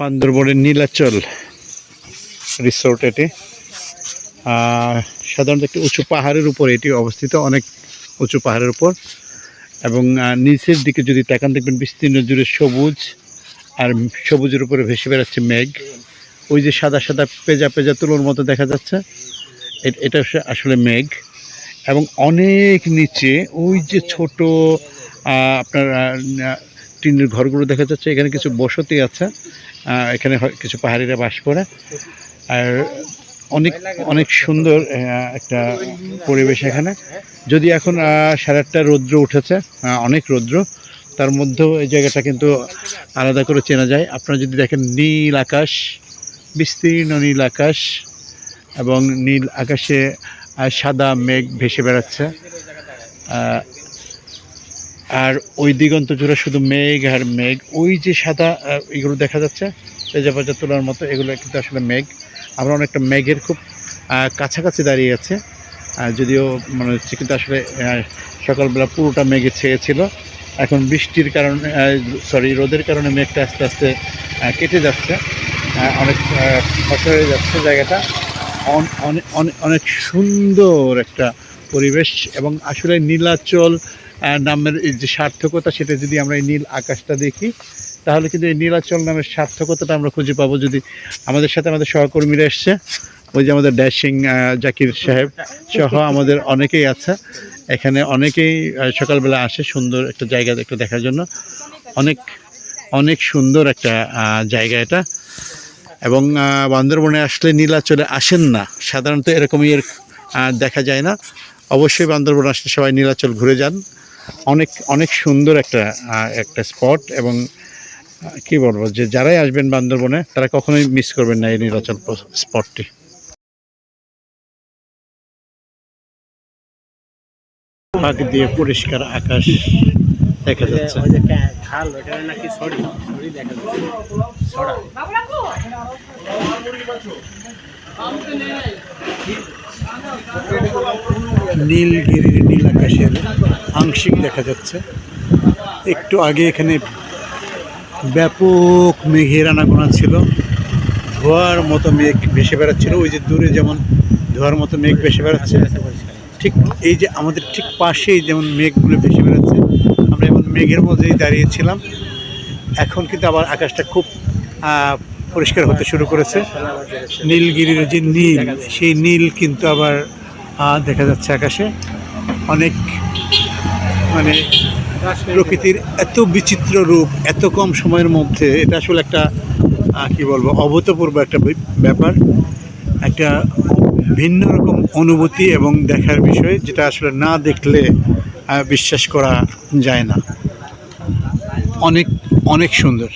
বান্দরবনের নীলাচল রিসোর্ট এটি। সাধারণত একটি উঁচু পাহাড়ের উপর এটি অবস্থিত, অনেক উঁচু পাহাড়ের উপর। এবং নিচের দিকে যদি তাকান দেখবেন বিস্তীর্ণ জুড়ে সবুজ আর সবুজের উপরে ভেসে বেড়াচ্ছে মেঘ। ওই যে সাদা সাদা পেজা পেজা তুলোর মতো দেখা যাচ্ছে। এটা আসলে মেঘ। এবং অনেক নিচে ওই যে ছোট আপনার টিনের ঘরগুলো দেখা যাচ্ছে, এখানে কিছু বসতি আছে এখানে কিছু পাহাড়িরা বাস করে। আর অনেক অনেক সুন্দর একটা পরিবেশ এখানে। যদি এখন সাড়ে আটটা রৌদ্র উঠেছে অনেক রৌদ্র, তার মধ্যেও এই জায়গাটা কিন্তু আলাদা করে চেনা যায়। আপনারা যদি দেখেন নীল আকাশ, বিস্তীর্ণ নীল আকাশ, এবং নীল আকাশে সাদা মেঘ ভেসে বেড়াচ্ছে। ওই দিগন্ত জুড়ে শুধু মেঘ আর মেঘ। ওই যে সাদা এগুলো দেখা যাচ্ছে পেজা পেজা তোলার মতো, এগুলো কিন্তু আসলে মেঘ। আমরা অনেকটা মেঘের খুব কাছাকাছি দাঁড়িয়ে আছে। যদিও মনে হচ্ছে কিন্তু আসলে সকালবেলা পুরোটা মেঘে ছেয়েছিল। এখন বৃষ্টির কারণে সরি রোদের কারণে মেঘটা আস্তে আস্তে কেটে যাচ্ছে। অনেক ফসল হয়ে যাচ্ছে জায়গাটা। অন- অনে- অনে- অনেক সুন্দর একটা পরিবেশ এবং আসলে নীলাচল নামের যে সার্থকতা, সেটা যদি আমরা এই নীল আকাশটা দেখি, তাহলে কিন্তু এই নীলাচল নামের সার্থকতাটা আমরা খুঁজে পাবো যদি আমাদের সাথে আমাদের সহকর্মীরা এসছে। ওই যে আমাদের ড্যাশিং জাকির সাহেব সহ আমাদের অনেকেই আছে। এখানে অনেকেই সকালবেলা আসে সুন্দর একটা জায়গা একটু দেখার জন্য। অনেক অনেক সুন্দর একটা জায়গা এটা। এবং বান্দরবনে আসলে নীলাচলে আসেন না। সাধারণত এরকমই এর দেখা যায় না। অবশ্যই বান্দরবন আসলে সবাই নীলাচল ঘুরে যান। অনেক অনেক সুন্দর একটা আহ, একটা স্পট এবং কি বলব যে যারাই আসবেন বান্দরবনে তারা কখনোই মিস করবেন না এই নির্বাচন স্পটটি। ফাঁক দিয়ে পরিষ্কার আকাশ দেখা যাচ্ছে। ওই যে ক্যা- খাল ওটা নাকি ছড়ি ছড়ি দেখা যাচ্ছে। ছড়া। নীলগিরির নীল আকাশের আংশিক দেখা যাচ্ছে। একটু আগে এখানে ব্যাপক মেঘের আনাগোনা ছিল। ধোয়ার মতো মেঘ ভেসে বেড়াচ্ছিল। ওই যে দূরে যেমন ধোয়ার মতো মেঘ ভেসে বেড়াচ্ছে, ঠিক এই যে আমাদের ঠিক পাশেই যেমন মেঘগুলো ভেসে বেড়াচ্ছে, আমরা এমন মেঘের মধ্যেই দাঁড়িয়েছিলাম এখন কিন্তু আবার আকাশটা খুব পরিষ্কার হতে শুরু করেছে। নীলগিরির যে নীল, সেই নীল কিন্তু আবার দেখা যাচ্ছে আকাশে। অনেক মানে প্রকৃতির এত বিচিত্র রূপ, এত কম সময়ের মধ্যে, এটা আসলে একটা কি বলব, অভূতপূর্ব একটা ব্যাপার। একটা ভিন্ন রকম অনুভূতি এবং দেখার বিষয়, যেটা আসলে না দেখলে বিশ্বাস করা যায় না। অনেক অনেক সুন্দর।